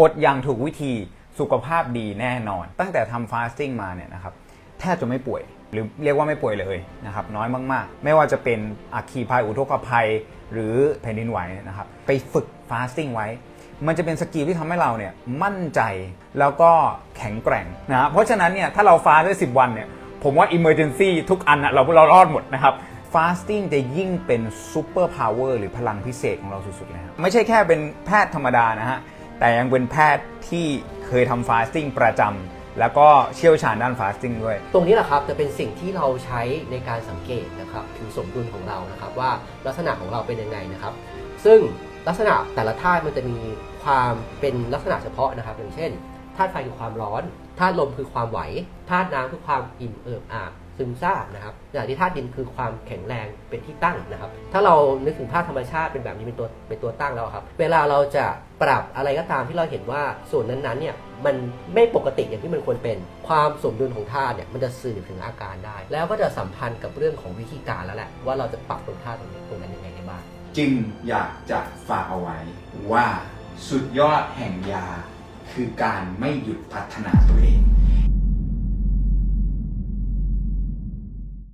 อดอย่างถูกวิธีสุขภาพดีแน่นอน ตั้งแต่ทำฟาสติ้งมาเนี่ยนะครับแทบจะไม่ป่วย หรือเรียกว่าไม่ป่วยเลยนะครับน้อยมากๆ ไม่ว่าจะเป็นอัคคีภัยอุทกภัย หรือแผ่นดินไหวนะครับไปฝึกฟาสติ้งไว้ มันจะเป็นสกิลที่ทำให้เราเนี่ยมั่นใจแล้วก็แข็งแกร่งนะเพราะฉะนั้นเนี่ยถ้าเราฟาสได้ 10 วันเนี่ยผมว่า Emergency ทุกอันนะเราเรารอดหมดนะครับ Fasting จะยิ่งเป็นซูเปอร์พาวเวอร์หรือพลังพิเศษของเราสุดๆเลยครับไม่ใช่แค่เป็นแพทย์ธรรมดานะฮะ แต่ยังเป็นแพทย์ที่เคยทำฟาสติ้งประจำแล้วก็เชี่ยวชาญด้านฟาสติ้งด้วย ตรงนี้แหละครับจะเป็นสิ่งที่เราใช้ในการสังเกตนะครับถึงสมดุลของเรานะครับว่าลักษณะของเราเป็นยังไงนะครับ ซึ่งลักษณะแต่ละธาตุมันจะมีความเป็นลักษณะเฉพาะนะครับ อย่างเช่นธาตุไฟคือความร้อนธาตุลมคือความไหวธาตุน้ำคือความอิ่มเอิบอาบ ซึมซาบนะครับอย่างที่ธาตุดินคือความแข็งแรงเป็นที่ตั้งนะครับ ถ้าเรานึกถึงภาพธรรมชาติเป็นแบบนี้เป็นตัวเป็นตัวตั้งแล้วครับ เวลาเราจะปรับอะไรก็ตามที่เราเห็นว่าส่วนนั้นๆเนี่ยมันไม่ปกติอย่างที่มันควรเป็น ความสมดุลของธาตุเนี่ยมันจะสื่อถึงอาการได้ แล้วก็จะสัมพันธ์กับเรื่องของวิธีการแล้วแหละว่าเราจะปรับตรงธาตุตรงนั้นยังไงได้บ้างจึงอยากจะฝากเอาไว้ว่าสุดยอดแห่งยา คือการไม่หยุดพัฒนาตัวเอง